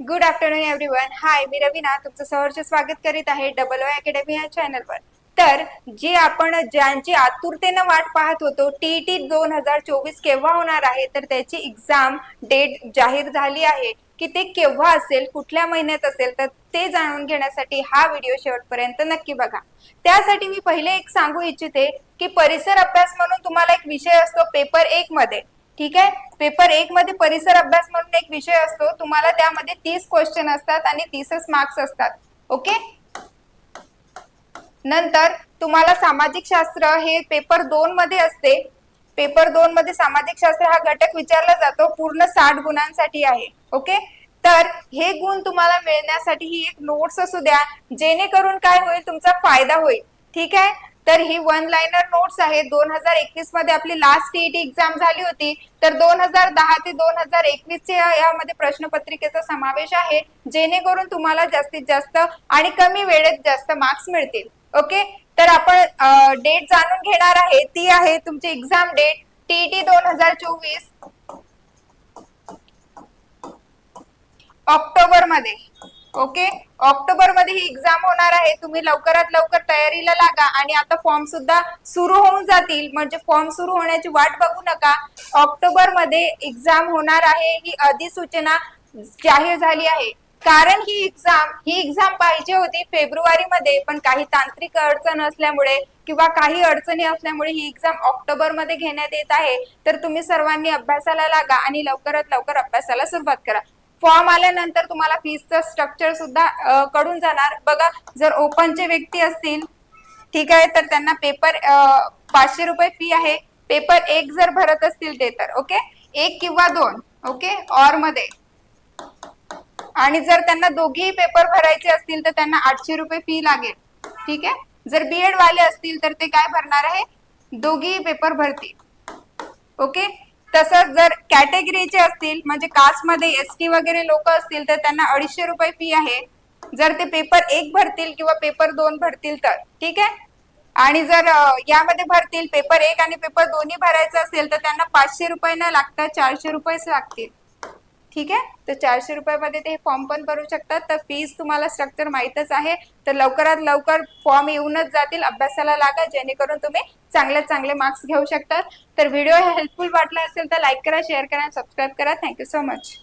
Good afternoon everyone hi मी रवीना. तुमचं सहर्ष स्वागत करीत आहे डबल ओ अकॅडमी या चॅनलवर तर जे आपण ज्यांची आतुरतेनं वाट पाहत होतो टीईटी दोन हजार चोवीस केव्हा होणार आहे? तर त्याची एक्झाम डेट जाहीर झाली आहे. की ते केव्हा असेल कुठल्या महिन्यात असेल तर ते जाणून घेण्यासाठी हा व्हिडिओ शेवटपर्यंत नक्की बघा. त्यासाठी मी पहिले एक सांगू इच्छिते की परिसर अभ्यास म्हणून तुम्हाला एक विषय असतो पेपर एक मध्ये. ठीक आहे? पेपर एक मध्ये परिसर अभ्यास म्हणून एक विषय असतो. तुम्हाला त्यामध्ये तीस क्वेश्चन असतात आणि तीसच मार्क्स असतात. ओके नंतर तुम्हाला सामाजिक शास्त्र हे पेपर दोन मध्ये असते. पेपर दोन मध्ये सामाजिक शास्त्र हा घटक विचारला जातो. पूर्ण साठ गुणांसाठी आहे. ओके तर हे गुण तुम्हाला मिळण्यासाठी ही एक नोट्स असू द्या. जेणेकरून काय होईल? तुमचा फायदा होईल. ठीक आहे? तर ही वन लाईनर नोट्स आहे दोन हजार एकवीसमध्ये आपली लास्ट टीईटी एक्झाम झाली होती. तर दोन हजार दहा ते दोन हजार एकवीस यामध्ये प्रश्नपत्रिकेचा समावेश आहे. जेणेकरून तुम्हाला जास्तीत जास्त आणि कमी वेळेत जास्त मार्क्स मिळतील. ओके तर आपण डेट जाणून घेणार आहे. ती आहे तुमची एक्झाम डेट टीईटी दोन हजार चोवीस. ऑक्टोबरमध्ये ओके? ऑक्टोबरमध्ये ही एक्झाम होणार आहे. तुम्ही लवकरात लवकर तयारीला लागा आणि आता फॉर्म सुद्धा सुरू होऊन जातील. म्हणजे फॉर्म सुरू होण्याची वाट बघू नका. ऑक्टोबरमध्ये एक्झाम होणार आहे ही अधिसूचना जाहीर झाली आहे. कारण ही एक्झाम ही एक्झाम पाहिजे होती फेब्रुवारी मध्ये पण काही तांत्रिक अडचण असल्यामुळे किंवा काही अडचणी असल्यामुळे ही एक्झाम ऑक्टोबरमध्ये घेण्यात येत आहे. तर तुम्ही सर्वांनी अभ्यासाला लागा आणि लवकरात लवकर अभ्यासाला सुरुवात करा. फॉर्म आल्यानंतर तुम्हाला फीसचं स्ट्रक्चर सुद्धा कडून कळून जाणार. बघा जर ओपनचे व्यक्ती असतील ठीक आहे तर त्यांना पेपर पाचशे रुपये फी आहे. पेपर एक जर भरत असतील ते तर ओके एक किंवा दोन ओके ऑरमध्ये. आणि जर त्यांना दोघेही पेपर भरायचे असतील तर त्यांना आठशे रुपये फी लागेल ठीक आहे? जर बीएड वाले असतील तर ते काय भरणार आहे? दोघेही पेपर भरतील ओके तसंच जर कॅटेगरीचे असतील म्हणजे कास्टमध्ये एस टी वगैरे लोक असतील तर त्यांना अडीचशे रुपये फी आहे. जर ते पेपर एक भरतील किंवा पेपर दोन भरतील तर ठीक आहे? आणि जर यामध्ये भरतील पेपर एक आणि पेपर दोन्ही भरायचं असेल तर त्यांना पाचशे रुपये न लागता चारशे रुपयेच लागतील. ठीक आहे? तर चारशे रुपयामध्ये ते फॉर्म पण भरू शकतात. तर फीज तुम्हाला स्ट्रक्चर माहीतच आहे. तर लवकरात लवकर फॉर्म येऊनच जातील. अभ्यासाला लागा जेणेकरून तुम्ही चांगले चांगले मार्क्स घेऊ शकतात. तर व्हिडिओ हेल्पफुल वाटला असेल तर लाईक करा शेअर करा सबस्क्राईब करा. Thank you so much